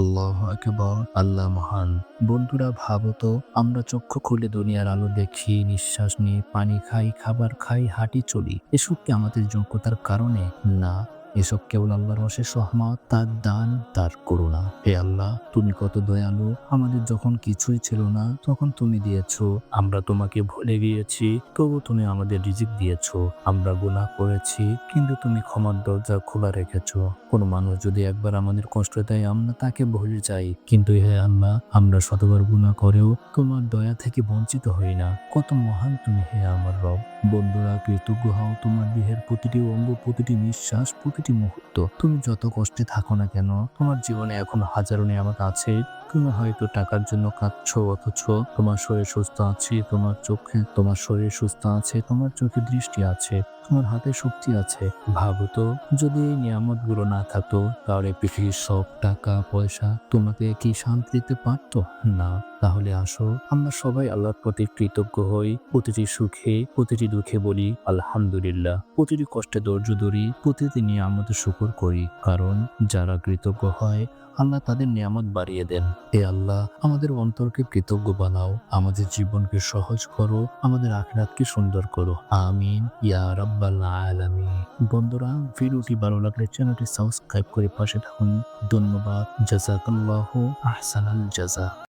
আল্লাহ আকবর, আল্লাহ মহান। বন্ধুরা, ভাবো তো, আমরা চক্ষু খুলে দুনিয়ার আলো দেখি, নিঃশ্বাস নিই পানি খাই, খাবার খাই, হাঁটি চলি। এসব কি আমাদের যোগ্যতার কারণে? না। এসব কেবল আল্লাহর অশেষ রহমত তার দান, তার করুণা। হে আল্লাহ, তুমি কত দয়ালু। আমাদের যখন কিছুই ছিল না, তখন তুমি দিয়েছ। আমরা তোমাকে ভুলে গিয়েছি, তবু তুমি আমাদের রিজিক দিয়েছ। আমরা গুনাহ করেছি, কিন্তু তুমি ক্ষমার দরজা খোলা রেখেছ। কোনো মানুষ যদি একবার আমাদের কষ্ট দেয়, আমরা তাকে ভুলে যাই। কিন্তু হে আল্লাহ, আমরা শতবার গুনাহ করেও তোমার দয়া থেকে বঞ্চিত হই না। কত মহান তুমি হে আমার রব। বন্ধুরা, কৃতজ্ঞ হও তোমার দেহের প্রতিটি অঙ্গ, প্রতিটি নিঃশ্বাস প্রতিটি মুহূর্ত তুমি যত কষ্টে থাকো না কেন, তোমার জীবনে এখন হাজারো নিয়ামত আছে। তুমি হয়তো টাকার জন্য কাঁদছ, অথচ তোমার শরীর সুস্থ আছে, তোমার চোখে তোমার শরীর সুস্থ আছে, তোমার চোখে দৃষ্টি আছে। তোমার হাতে শক্তি আছে। ভাবো তো, যদি এই নিয়ামতগুলো না থাকতো, তাহলে পৃথিবীর সব টাকা, পয়সা তোমাকে কি শান্তি দিতে পারতো? না। তাহলে আসো, আমরা সবাই আল্লাহর প্রতি কৃতজ্ঞ হই। প্রতিটি সুখে, প্রতিটি দুঃখে বলি, আলহামদুলিল্লাহ। প্রতিটি কষ্টে ধৈর্য ধরি, প্রতিটি নিয়ামতের শুকর করি। কারণ যারা কৃতজ্ঞ হয়, আল্লাহ তাদের নিয়ামত বাড়িয়ে দেন। এ আল্লাহ, আমাদের অন্তরকে কৃতজ্ঞ বানাও। আমাদের জীবনকে সহজ করো। আমাদের আখরাতকে সুন্দর করো। আমিন। ইয়া রাব্বাল আলামিন। বন্ধুরা, ভিডিওটি ভালো লাগলে চ্যানেলটি সাবস্ক্রাইব করে পাশে থাকুন। ধন্যবাদ। জাজাকাল্লাহ আহসানাল জাযা।